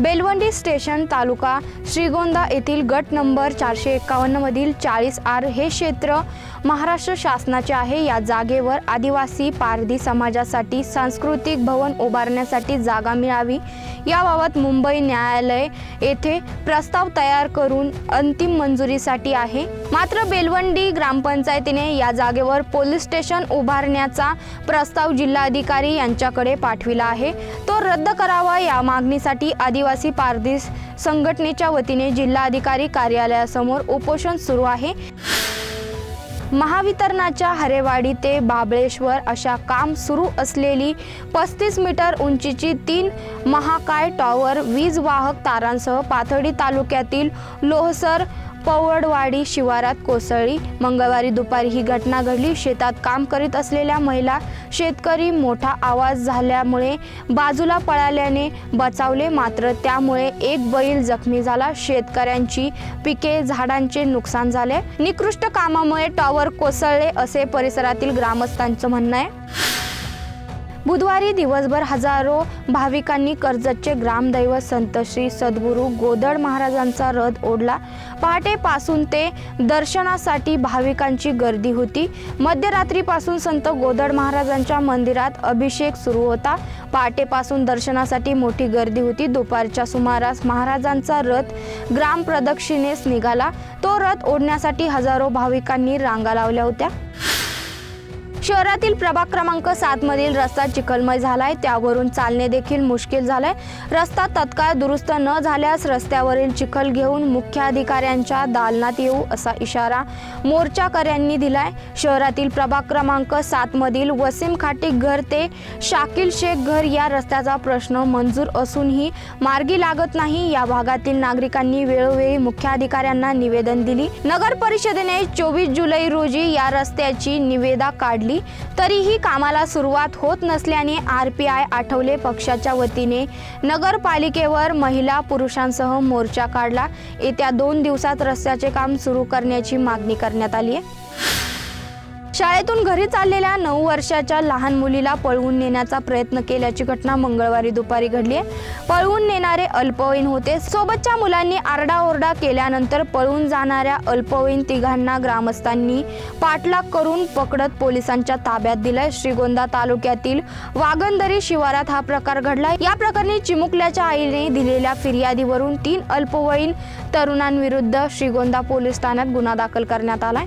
Belwandi station तालुका श्रीगोंदा येथील गट number चारशे एकावन्नमधील चाळीस आर हे क्षेत्र महाराष्ट्र शासनाचे आहे. या जागेवर आदिवासी पारधी समाजासाठी सांस्कृतिक भवन उभारण्यासाठी जागा मिळावी. याबाबत मुंबई न्यायालय येथे प्रस्ताव तयार करून अंतिम मंजुरीसाठी आहे. मात्र बेलवंडी ग्रामपंचायतीने या जागेवर पोलीस स्टेशन उभारण्याचा प्रस्ताव जिल्हाधिकारी यांच्याकडे पाठविला आहे. तो रद्द करावा या मागणीसाठी आदिवासी पारधी संघटनेच्या वतीने जिल्हाधिकारी कार्यालयासमोर उपोषण सुरू आहे. महावितरणाच्या हरेवाडी ते बाबळेश्वर अशा काम सुरू असलेली पस्तीस मीटर उंचीची तीन महाकाय टॉवर वीज वाहक तारांसह पाथर्डी तालुक्यातील लोहसर पवडवाडी शिवारात कोसळली. मंगळवारी दुपारी ही घटना घडली. शेतात काम करीत असलेल्या महिला शेतकरी मोठा आवाज झाल्यामुळे बाजूला पळाल्याने बचावले मात्र त्यामुळे एक बैल जखमी झाला. शेतकऱ्यांची पिके झाडांचे नुकसान झाले. निकृष्ट कामामुळे टॉवर कोसळले असे परिसरातील ग्रामस्थांचं म्हणणं आहे. बुधवारी दिवसभर हजारो भाविकांनी कर्जतचे ग्रामदैवत संत श्री सद्गुरू गोदड महाराजांचा रथ ओढला. पहाटेपासून ते दर्शनासाठी भाविकांची गर्दी होती. मध्यरात्रीपासून संत गोदड महाराजांच्या मंदिरात अभिषेक सुरू होता. पहाटेपासून दर्शनासाठी मोठी गर्दी होती. दुपारच्या सुमारास महाराजांचा रथ ग्राम प्रदक्षिणेस निघाला. तो रथ ओढण्यासाठी हजारो भाविकांनी रांगा लावल्या होत्या. शहरातील प्रभाग क्रमांक सात मधील रस्ता चिखलमय झालाय. त्यावरून चालणे देखील मुश्किल झालंय. रस्ता तत्काळ दुरुस्त न झाल्यास रस्त्यावरील चिखल घेऊन मुख्याधिकाऱ्यांच्या दालनात येऊ असा इशारा मोर्चाकऱ्यांनी दिलाय. शहरातील प्रभाग क्रमांक सात मधील वसीम खाटी घर ते शाकिल शेख घर या रस्त्याचा प्रश्न मंजूर असूनही मार्गी लागत नाही. या भागातील नागरिकांनी वेळोवेळी मुख्याधिकाऱ्यांना निवेदन दिली. नगर परिषदेने चोवीस जुलै रोजी या रस्त्याची निवेदा काढली. तरीही कामाला सुरुवात होत नसल्याने आर पी आय आठवले पक्षाच्या वतीने. नगरपालिकेवर महिला पुरुषांसह मोर्चा काढला. येत्या दोन दिवसात रस्त्याचे काम सुरू करण्याची मागणी करण्यात आली आहे. शाळेतून घरी चाललेल्या नऊ वर्षाच्या लहान मुलीला पळवून नेण्याचा प्रयत्न केल्याची घटना मंगळवारी दुपारी घडली आहे. पळवून नेणारे अल्पवयीन होते. सोबतच्या मुलांनी आरडाओरडा केल्यानंतर पळून जाणाऱ्या अल्पवयीन तिघांना ग्रामस्थांनी पाठलाग करून पकडत पोलिसांच्या ताब्यात दिलाय. श्रीगोंदा तालुक्यातील वागंदरी शिवारात हा प्रकार घडला या प्रकरणी चिमुकल्याच्या आईने दिलेल्या फिर्यादीवरून तीन अल्पवयीन तरुणांविरुद्ध श्रीगोंदा पोलीस ठाण्यात गुन्हा दाखल करण्यात आलाय.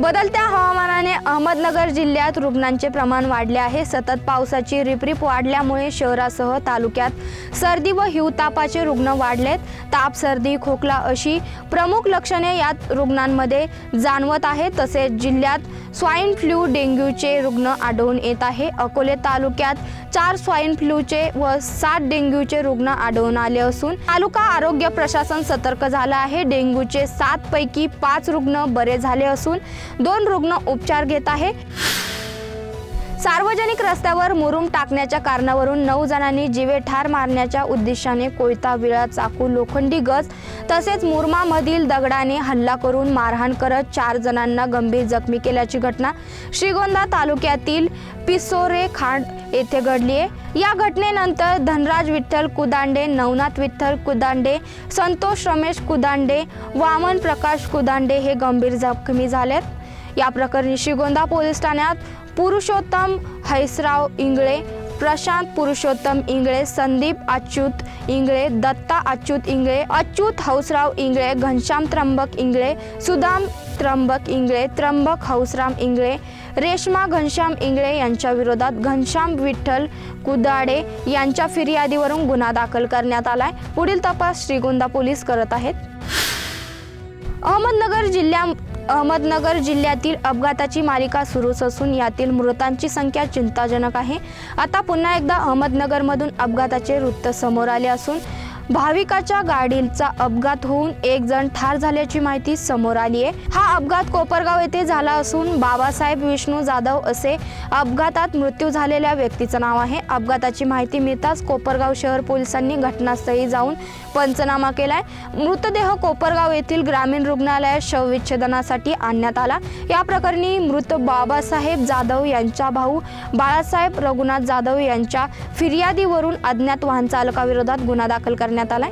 बदलत्या हवामानाने अहमदनगर जिल्ह्यात रुग्णांचे प्रमाण वाढले आहे. सतत पावसाची रिपरिप वाढल्यामुळे शहरासह तालुक्यात सर्दी व हिवतापाचे रुग्ण वाढलेत. ताप सर्दी खोकला अशी प्रमुख लक्षणे यात रुग्णांमध्ये जाणवत आहे. तसेच जिल्ह्यात स्वाईन फ्लू डेंग्यूचे रुग्ण आढळून येत आहे. अकोले तालुक्यात चार स्वाईन फ्लूचे व सात डेंग्यूचे रुग्ण आढळून आले असून तालुका आरोग्य प्रशासन सतर्क झालं आहे. डेंग्यूचे सात पैकी पाच रुग्ण बरे झाले असून दोन रुग्ण उपचार घेत आहे. सार्वजनिक रस्त्यावर मुरुम टाकण्याच्या कारणावरून नऊ जणांनी जीवे ठार मारण्याच्या उद्देशाने कोयता विळा चाकू लोखंडी गज तसेच मुरमामधील दगडाने हल्ला करून मारहाण करत चार जणांना गंभीर जखमी केल्याची घटना श्रीगोंदा तालुक्यातील पिसोरे खांड येथे घडली आहे. या घटनेनंतर धनराज विठ्ठल कुदांडे नवनाथ विठ्ठल कुदांडे संतोष रमेश कुदांडे वामन प्रकाश कुदांडे हे गंभीर जखमी झालेत. या प्रकरणी श्रीगोंदा पोलीस ठाण्यात पुरुषोत्तम हैसराव इंगळे प्रशांत पुरुषोत्तम इंगळे संदीप अच्युत इंगळे दत्ता अच्युत इंगळे अच्युत हौसराव इंगळे घनश्याम त्र्यंबक इंगळे सुदाम त्र्यंबक इंगळे त्र्यंबक हौसराम इंगळे रेश्मा घनश्याम इंगळे यांच्या विरोधात घनश्याम विठ्ठल कुदाडे यांच्या फिर्यादीवरून गुन्हा दाखल करण्यात आलाय. पुढील तपास श्रीगोंदा पोलीस करत आहेत. अहमदनगर जिल्ह्या अहमदनगर जिल्ह्यातील अपघाताची मालिका सुरूच असून यातील मृतांची संख्या चिंताजनक आहे. आता पुन्हा एकदा अहमदनगरमधून अपघाताचे वृत्त समोर आले असून भाविकाच्या गाडीचा अपघात होऊन एक जण ठार झाल्याची माहिती समोर आली आहे. हा अपघात कोपरगाव येथे झाला असून बाबासाहेब विष्णू जाधव असे अपघातात मृत्यू झालेल्या व्यक्तीचं नाव आहे. अपघाताची माहिती मिळताच कोपरगाव शहर पोलिसांनी घटनास्थळी जाऊन पंचनामा केलाय. मृतदेह कोपरगाव येथील ग्रामीण रुग्णालयात शवविच्छेदनासाठी आणण्यात आला. या प्रकरणी मृत बाबासाहेब जाधव यांचा भाऊ बाळासाहेब रघुनाथ जाधव यांच्या फिर्यादीवरून अज्ञात वाहन चालकाविरोधात गुन्हा दाखल करण्यात आलाय?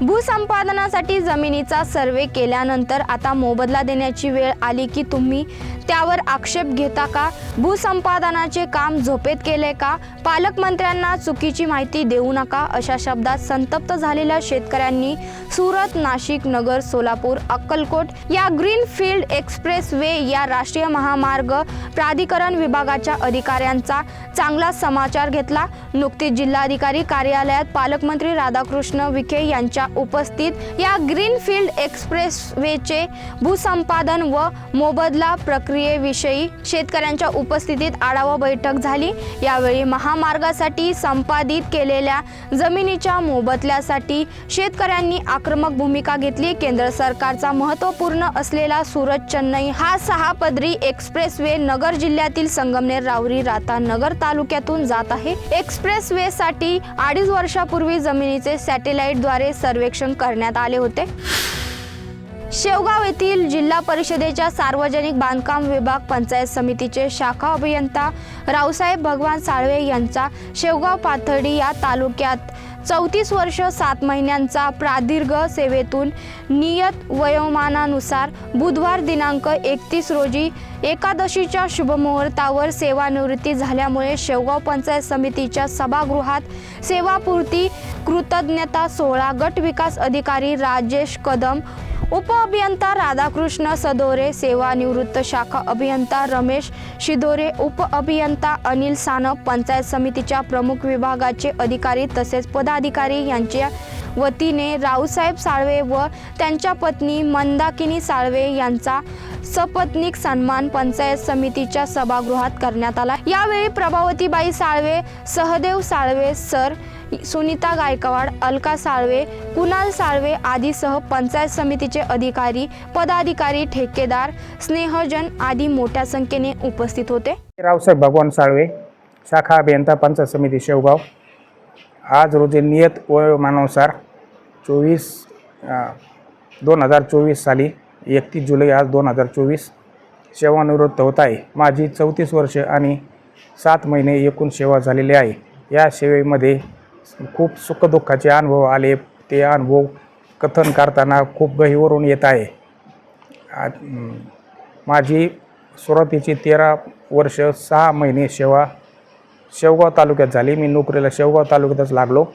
भूसंपादनासाठी जमिनीचा सर्वे केल्यानंतर आता मोबदला देण्याची वेळ आली की तुम्ही त्यावर आक्षेप घेता का? भूसंपादनाचे काम झोपेत केले का? पालकमंत्र्यांना चुकीची माहिती देऊ नका अशा शब्दात संतप्त झालेल्या शेतकऱ्यांनी सुरत नाशिक नगर सोलापूर अक्कलकोट या ग्रीन फील्ड एक्सप्रेस वे या राष्ट्रीय महामार्ग प्राधिकरण विभागाच्या अधिकाऱ्यांचा चांगला समाचार घेतला. नुकतीच जिल्हाधिकारी कार्यालयात पालकमंत्री राधाकृष्ण विखे यांच्या उपस्थित या ग्रीनफील्ड एक्सप्रेसवेचे भूसंपादन व मोबदला प्रक्रियेविषयी शेतकऱ्यांच्या उपस्थितीत आढावा बैठक झाली. यावेळी महामार्गासाठी संपादित केलेल्या जमिनीच्या मोबदल्यासाठी शेतकऱ्यांनी आक्रमक भूमिका घेतली. केंद्र सरकारचा महत्त्वपूर्ण असलेला सुरत चेन्नई हा सहा पदरी एक्सप्रेस वे नगर जिल्ह्यातील संगमनेर रावरी राता नगर तालुक्यातून जात आहे. एक्सप्रेस वे साठी अडीच वर्षापूर्वी जमिनीचे सॅटेलाइटद्वारे सर्वेक्षण करण्यात आले होते. शेवगाव येथील जिल्हा परिषदेच्या सार्वजनिक बांधकाम विभाग पंचायत समितीचे शाखा अभियंता रावसाहेब भगवान साळवे यांचा शेवगाव पाथर्डी या तालुक्यात चौतीस वर्ष सात महिन्यांचा प्रादीर्घ सेवेतून नियत वयोमानानुसार बुधवार दिनांक एकतीस रोजी एकादशीच्या शुभमुहूर्तावर सेवानिवृत्ती झाल्यामुळे शेवगाव पंचायत समितीच्या सभागृहात सेवापूर्ती कृतज्ञता सोहळा गट विकास अधिकारी राजेश कदम उपअभियंता राधाकृष्ण सदोरे सेवानिवृत्त शाखा अभियंता रमेश शिदोरे उपअभियंता अनिल सानप पंचायत समितीच्या प्रमुख विभागाचे अधिकारी तसेच पदाधिकारी यांच्या वतीने रावसाहेब साळवे व त्यांच्या पत्नी मंदाकिनी साळवे यांचा सपत्नीक सन्मान पंचायत समितीच्या सभागृहात करण्यात आला. यावेळी प्रभावतीबाई साळवे सहदेव साळवे सर सुनीता गायकवाड अलका साळवे कुणाल साळवे आदीसह पंचायत समितीचे अधिकारी पदाधिकारी ठेकेदार स्नेहजन आदी मोठ्या संख्येने उपस्थित होते. रावसाहेब भगवान साळवे शाखा अभियंता पंचायत समिती शेवगाव. आज रोजी नियत वयोमानानुसार चोवीस दोन हजार चोवीस साली एकतीस जुलै आज दोन हजार चोवीस सेवानिवृत्त होत आहे. माझी चौतीस वर्ष आणि सात महिने एकूण सेवा झालेली आहे. या सेवेमध्ये खूप सुखदुःखाचे अनुभव आले. ते अनुभव कथन करताना खूप गहीवरून येत आहे. आ- माझी सुरुवातीची तेरा वर्ष सहा महिने सेवा शेवगाव तालुक्यात झाली. मी नोकरीला शेवगाव तालुक्यातच लागलो.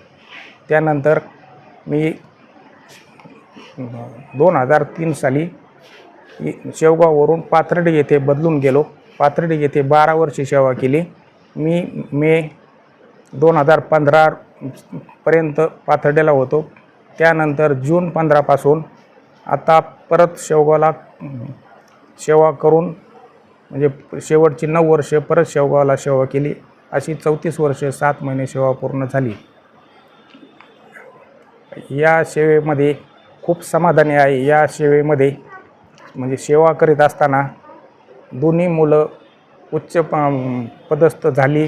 त्यानंतर मी दोन हजार तीन साली शेवगाववरून पाथर्डी येथे बदलून गेलो. पाथर्डी येथे बारा वर्षे सेवा केली. मी मे दोन हजार पंधरा पर्यंत पाथर्ड्याला होतो. त्यानंतर जून पंधरापासून आता परत शेवगावला सेवा करून म्हणजे शेवटची नऊ वर्षे परत शेवगावला सेवा केली. अशी चौतीस वर्षे सात महिने सेवा पूर्ण झाली. या सेवेमध्ये खूप समाधानी आहे. या सेवेमध्ये म्हणजे सेवा करीत असताना दोन्ही मुलं उच्च प पदस्थ झाली.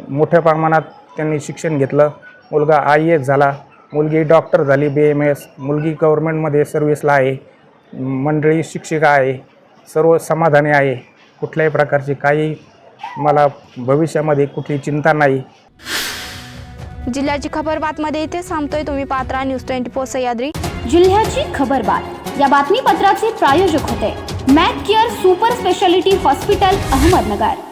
मोठ्या प्रमाणात त्यांनी शिक्षण घेतलं. मुलगा आय एस झाला मुलगी डॉक्टर झाली बी एम एस मुलगी गव्हर्मेंटमध्ये सर्व्हिसला आहे मंडळी शिक्षिका आहे सर्व समाधानी आहे कुठल्याही प्रकारची काही मला भविष्यामध्ये कुठली चिंता नाही. जिल्ह्याची खबर बातमध्ये इथे थांबतोय तुम्ही पात्रा न्यूज ट्वेंटी फोर सह्याद्री. जिल्ह्याची खबर बात. या बातमीपत्राचे प्रायोजक होते. Mac care super speciality hospital Ahmednagar.